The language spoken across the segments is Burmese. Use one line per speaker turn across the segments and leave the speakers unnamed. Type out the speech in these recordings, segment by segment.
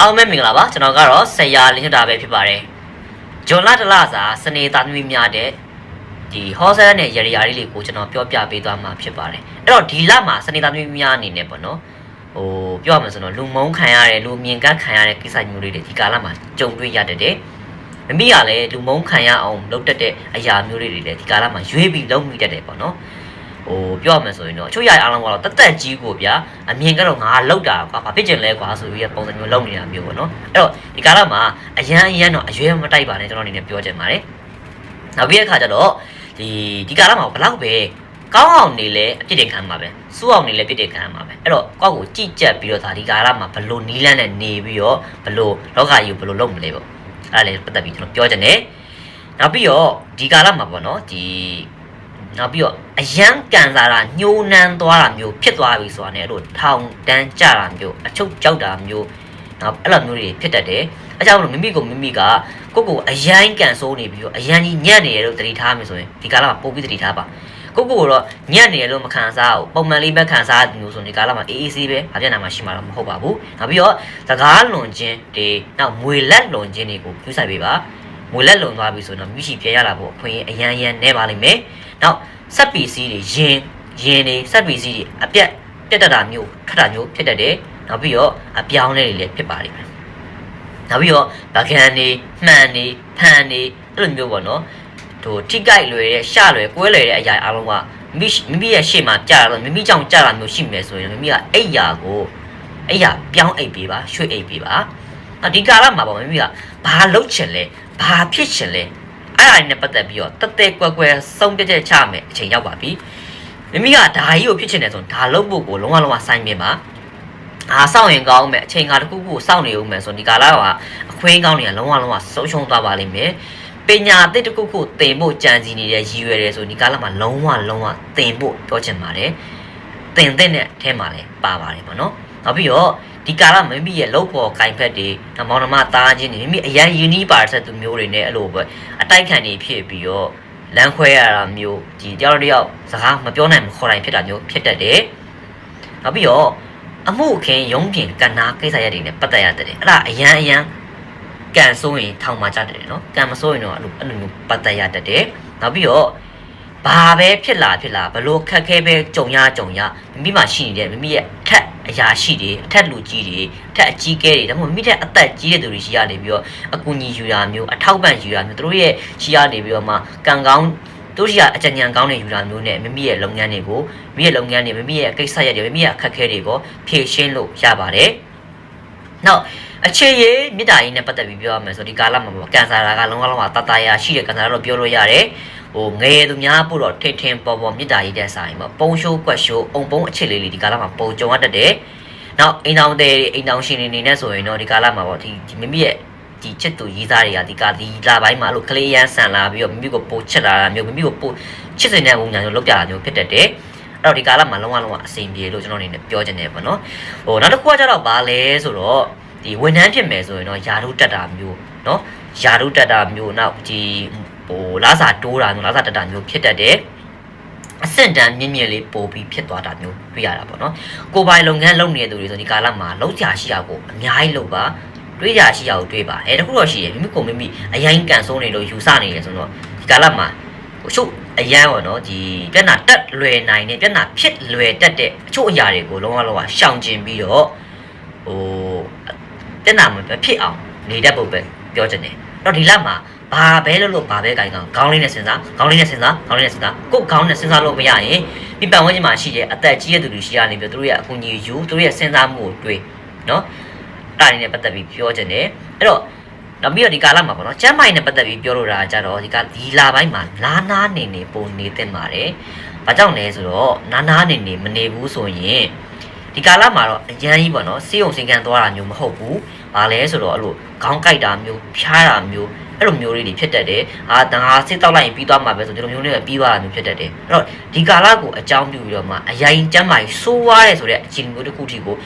အောင်မဲမင်္ဂလာပါကျွန်တော်ကတော့ဆရာလင်းချတာပဲဖြစ်ပါတယ်ဂျွန်လာတလစာစနေသားသမီးများတဲ့ဒီဟောဆယ်နဲ့ရရရာလေးလေးကိုကျွန်တော်ပြောပြပေးသွားမှာဖြစ်ပါတယ်အဲ့တော့ဒီလမှာစနေသားသမီးများအနေနဲ့ပေါ့နော်ဟိုပြောရမှာဆိုတော့လူမုန်းခံရတယ်လူမြင်ကန်းခံရတဲ့ကိစ္စမျိုးလေးတွေဒီကာလမှာကြုံတွေ့ရတတ်တယ်မမိကလည်းလူမုန်းခံရအောင်လုပ်တတ်တဲ့အရာမျိုးလေးတွေလည်းဒီကာလမှာရွေးပြီးလုပ်မိတတ်တယ်ပေါ့နော် ဟိုပြောရမယ်ဆိုရင်တော့အချို့ရရအားလုံးကတော့တက်တက်ကြီးကိုဗျာအမြင်ကတော့ငါလောက်တာကွာဘာဖြစ်ကျင်လဲကွာဆိုပြီးပုံစံမျိုးလုပ်နေတာမျိုးပေါ့နော်အဲ့တော့ဒီကာလမှာအရန်အရန်တော့အရွယ်မတိုက်ပါနဲ့ကျွန်တော်အနေနဲ့ပြောချင်ပါတယ်နောက်ပြီးတဲ့အခါကျတော့ဒီဒီကာလမှာဘလောက်ပဲကောင်းအောင်နေလဲအပြစ်တင်ခံမှာပဲစူးအောင်နေလဲပြစ်တင်ခံမှာပဲအဲ့တော့ကောက်ကိုကြိကြက်ပြီးတော့ဒါဒီကာလမှာဘလို့နီးလန်းနဲ့နေပြီးတော့ဘလို့လောကကြီးကိုဘလို့လုပ်မလဲပေါ့အဲ့ဒါလည်းပတ်သက်ပြီးကျွန်တော်ပြောချင်တယ်နောက်ပြီးတော့ဒီကာလမှာပေါ့နော်ဒီ နောက်ပြီးတော့အယံကန်စားတာညှိုးနှမ်းသွားတာမျိုးဖြစ်သွားပြီဆိုတာ ਨੇ အဲ့လိုထောင်တန်းကြတာမျိုးအချုပ်ကြောက်တာမျိုးနောက်အဲ့လိုမျိုးတွေဖြစ်တတ်တယ်အဲကြောင့်မလို့မိမိကိုမိမိကကိုယ့်ကိုယ်အယံကန်ဆိုးနေပြီးတော့အယံကြီးညံ့နေတယ်လို့သတိထားမယ်ဆိုရင်ဒီကာလမှာပို့ပြီးသတိထားပါကိုယ့်ကိုယ်ကတော့ညံ့နေတယ်လို့မခံစားဘူးပုံမှန်လေးပဲခံစားမျိုးဆိုရင်ဒီကာလမှာအေးအေးဆေးပဲဘာပြဿနာမှရှိမှာတော့မဟုတ်ပါဘူးနောက်ပြီးတော့စကားလွန်ခြင်းတွေနောက်မွေလက်လွန်ခြင်းတွေကိုပြုဆိုင်ပေးပါမွေလက်လွန်သွားပြီဆိုရင်တော့မြရှိပြဲရလာဖို့အခွင့်အရေးအယံအယံနေပါလိမ့်မယ် နောက်စက်ပီစီးတွေရင်ရင်တွေစက်ပီစီးတွေအပြက်ပြက်တတ်တာမျိုးထတ်တာမျိုးဖြစ်တတ်တယ်နောက်ပြီးတော့အပြောင်းလဲတွေလည်းဖြစ်ပါလိမ့်မယ်နောက်ပြီးတော့ဗကန်တွေမှန်တွေဖန်တွေအဲ့လိုမျိုးပေါ့နော်ဟိုထိကြိုက်လွယ်တဲ့ရှလွယ်ကွဲလွယ်တဲ့အရာအားလုံးကမိမိမိရဲ့ရှေ့မှာကြာတော့မိမိကြောင့်ကြာတာမျိုးရှိမယ်ဆိုရင်မိမိကအဲ့ရာကိုအဲ့ရာပြောင်းအိပ်ပေးပါရွှေ့အိပ်ပေးပါအဒီကာလမှာပေါ့မိမိကဘာလုပ်ချင်လဲဘာဖြစ်ချင်လဲ အဲ့ဒါနဲ့ပတ်သက်ပြီးတော့တက်တက်ကွက်ကွက်ဆုံးပြချက်ချမယ်အချိန်ရောက်ပါပြီမိမိကဒါကြီးကိုဖြစ်ချင်တယ်ဆိုရင်ဒါလုပ်ဖို့ကိုလုံးဝလုံးဝစိုင်းမြင်ပါအာစောင့်ရင်ကောင်းမယ်အချိန်ကတစ်ခုခုစောင့်နေဦးမယ်ဆိုဒီကာလကအခွင့်ကောင်းတွေကလုံးဝလုံးဝဆုံးရှုံးသွားပါလိမ့်မယ်ပညာအသစ်တစ်ခုခုသင်ဖို့ကြံစည်နေတဲ့ရည်ရွယ်တယ်ဆိုဒီကာလမှာလုံးဝလုံးဝသင်ဖို့ပြောချင်ပါတယ်သင်တဲ့အထဲမှာလည်းပါပါတယ်ပေါ့နော်နောက်ပြီးတော့ ဒီကာလမိမိရဲ့လောက်ပေါ်ကင်ဖက်တွေနမောင်နှမသားချင်းတွေမိမိအရန်ယူနီပါတဲ့သူမျိုးတွေနဲ့အဲ့လိုပဲအတိုက်ခံနေဖြစ်ပြီးတော့လမ်းခွဲရတာမျိုးဒီတယောက်တစ်ယောက်စကားမပြောနိုင်မခေါ်နိုင်ဖြစ်တာမျိုးဖြစ်တတ်တယ်။နောက်ပြီးတော့အမှုအခင်းရုံးပြင်ကဏ္ဍကိစ္စရပ်တွေနဲ့ပတ်သက်ရတဲ့အဲ့ဒါအရန်အရန်ကန်ဆိုးရင်ထောင်မှာကြတယ်နော်။ကန်မဆိုးရင်တော့အဲ့လိုအဲ့လိုမျိုးပတ်သက်ရတတ်တယ်။နောက်ပြီးတော့ဘာပဲဖြစ်လာဖြစ်လာဘလို့ခက်ခဲပဲကြုံရကြုံရမိမိမှာရှိနေတဲ့မိမိရဲ့အထက် အရာရှိတွေအထက်လူကြီးတွေအထက်အကြီးကဲတွေဒါမှမဟုတ်မိတဲ့အသက်ကြီးတဲ့သူတွေရှိရနေပြီးတော့အကူအညီယူတာမျိုးအထောက်ပံ့ယူတာမျိုးသူတို့ရဲ့ရှိရနေပြီးတော့မှကံကောင်းသူတို့ရှိရအကြံဉာဏ်ကောင်းတဲ့ယူတာမျိုးနဲ့မိမိရဲ့လုပ်ငန်းတွေကိုမိမိရဲ့လုပ်ငန်းတွေမိမိရဲ့ကိစ္စရပ်တွေမိမိရဲ့အခက်အခဲတွေကိုဖြေရှင်းလို့ရပါတယ်။နောက်အခြေရမေတ္တာရေးနဲ့ပတ်သက်ပြီးပြောရမယ်ဆိုဒီကာလမှာပေါ့ကန်ဆာရာကလုံးဝလုံးဝတတရာရှိတဲ့ကန်ဆာရာတော့ပြောလို့ရတယ်။ ဟိုငယ်သူများပို့တော့ထင်ထင်ပေါ်ပေါ်မေတ္တာရေးတဲ့ဆိုင်ပေါ့ပုံရှိုးကွက်ရှိုးအုံပုံအခြေလေးလေးဒီကာလမှာပုံကြုံရတတ်တယ်။နောက်အိမ်တော်တဲ့အိမ်တော်ရှင်တွေနေနဲ့ဆိုရင်တော့ဒီကာလမှာပေါ့ဒီမိမိရဲ့ဒီချစ်သူရေးသားတွေကဒီကာဒီလာပိုင်းမှာအဲ့လိုကလေးရန်ဆန်လာပြီးတော့မိမိကိုပို့ချစ်လာတာမျိုးမိမိကိုပို့ချစ်စင်တဲ့ပုံစံမျိုးလုပ်ကြတာမျိုးဖြစ်တတ်တယ်။အဲ့တော့ဒီကာလမှာလုံးဝလုံးဝအဆင်ပြေလို့ကျွန်တော်အနေနဲ့ပြောချင်တယ်ပေါ့နော်။ဟိုနောက်တစ်ခုကကျတော့ဘာလဲဆိုတော့ဒီဝန်ထမ်းဖြစ်မယ်ဆိုရင်တော့ယာရုတက်တာမျိုးနော်ယာရုတက်တာမျိုးနောက်ဒီ ဟိုလာစာတိုးတာမျိုးလာစာတက်တာမျိုးဖြစ်တတ်တယ်။အဆင့်တန်းမြင့်မြင့်လေးပို့ပြီးဖြစ်သွားတာမျိုးတွေ့ရတာပေါ့နော်။ကိုယ်ပိုင်လုပ်ငန်းလုပ်နေတဲ့သူတွေဆိုဒီကာလမှာလုံးချရှိရကိုအများကြီးလုပ်ပါတွေးကြရှိရကိုတွေးပါအဲတခုတော့ရှိရမိမိကိုမိမိအရင်ကန်ဆုံးနေလို့ယူဆနေရဆိုတော့ဒီကာလမှာဟိုချုပ်အရန်ပေါ့နော်ဒီပြဿနာတက်လွယ်နိုင်တဲ့ပြဿနာဖြစ်လွယ်တတ်တဲ့အချို့အရာတွေကိုလုံးဝလုံးဝရှောင်ကျင်ပြီးတော့ဟိုပြဿနာမဖြစ်အောင်နေတတ်ဖို့ပဲပြောချင်တယ်တော့ဒီလမှာ ဘာပဲလို့လို့ဘာပဲကြိုင်ကောင်ခေါင်းလေးနဲ့စဉ်းစားခေါင်းလေးနဲ့စဉ်းစားခေါင်းလေးနဲ့စဉ်းစားကိုယ်ခေါင်းနဲ့စဉ်းစားလို့မရရင်ဒီပတ်ဝန်းကျင်မှာရှိတဲ့အသက်ကြီးတဲ့သူတွေရှိရနေပြီးသူတို့ရဲ့အကူအညီယူသူတို့ရဲ့စဉ်းစားမှုကိုတွေးနော်အဲ့ဒါလေးနဲ့ပတ်သက်ပြီးပြောချင်တယ်အဲ့တော့နောက်ပြီးတော့ဒီကာလမှာပေါ့နော်ကျမ်းမိုင်နဲ့ပတ်သက်ပြီးပြောလို့တာကြတော့ဒီကဒီလာပိုင်းမှာနားနားနေနေပုံနေတင်ပါတယ်။ဘာကြောင့်လဲဆိုတော့နားနားနေနေမနေဘူးဆိုရင်ဒီကာလမှာတော့အရန်ကြီးပေါ့နော်စေးုံစင်ကန်သွားတာမျိုးမဟုတ်ဘူး။ ဘာလဲဆိုတော့အဲ့လိုခေါင်းကိုက်တာမျိုးဖြားတာမျိုးအဲ့လိုမျိုးလေးတွေဖြစ်တတ်တယ်။အာတန်ဟာစစ်တောက်လိုက်ရင်ပြီးသွားမှာပဲဆိုဒီလိုမျိုးလေးပဲပြီးသွားတာမျိုးဖြစ်တတ်တယ်။အဲ့တော့ဒီကာလကိုအကြောင်းပြုပြီးတော့မှအရင်ကျမ်းမိုင်ဆိုးွားတယ်ဆိုတဲ့အခြေအနေမျိုးတစ်ခုထိကို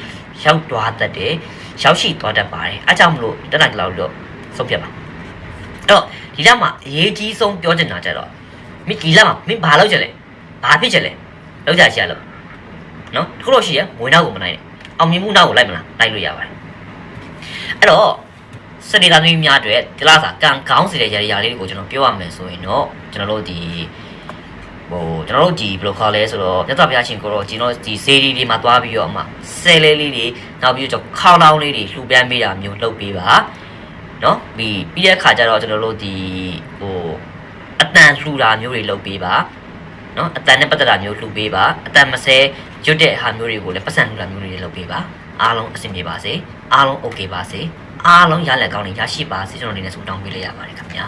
ရောက်သွားတတ်တယ်။ရောက်ရှိသွားတတ်ပါတယ်။အဲကြောင့်မလို့တက်နိုင်ကြလောက်လို့ဆုံးဖြတ်ပါအဲ့တော့ဒီလက်မှာအရေးကြီးဆုံးပြောချင်တာကြတော့မိဒီလက်မှာမင်းဘာလုပ်ချင်လဲဘာဖြစ်ချင်လဲလောက်ကြရှိရလို့နော်တခုတော့ရှိရမွေးနောက်ကိုမနိုင်နဲ့အောင်မြင်မှုနောက်ကိုလိုက်မလားလိုက်လို့ရပါတယ် အဲ့တော့စနေသားသမီးများအတွက်ဒီလားစာကံကောင်းစေတဲ့ຢာຢာလေးတွေကိုကျွန်တော်ပြောရမယ်ဆိုရင်တော့ကျွန်တော်တို့ဒီဟိုကျွန်တော်တို့ဒီဘယ်လိုခေါ်လဲဆိုတော့မြတ်စွာဘုရားရှင်ကိုတော့ကျွန်တော်ဒီစေဒီတွေမှာသွားပြီးတော့အမှဆဲလေးလေးတွေနောက်ပြီးတော့ခေါင်းလောင်းလေးတွေလှူပန်းပေးတာမျိုးလုပ်ပေးပါနော်ပြီးပြီးတဲ့ခါကျတော့ကျွန်တော်တို့ဒီဟိုအတန်လှူတာမျိုးတွေလုပ်ပေးပါနော်အတန်နဲ့ပတ်သက်တာမျိုးလှူပေးပါအတန်မဆဲရွတ်တဲ့ဟာမျိုးတွေကိုလည်းပတ်စံလှူတာမျိုးတွေလုပ်ပေးပါ အားလုံးအဆင်ပြေပါစေအားလုံး okay ပါစေအားလုံးရလက်ကောင်းတွေရရှိပါစေကျွန်တော်အနေနဲ့ဆုတောင်းပေးလိုက်ရပါတယ်ခင်ဗျာ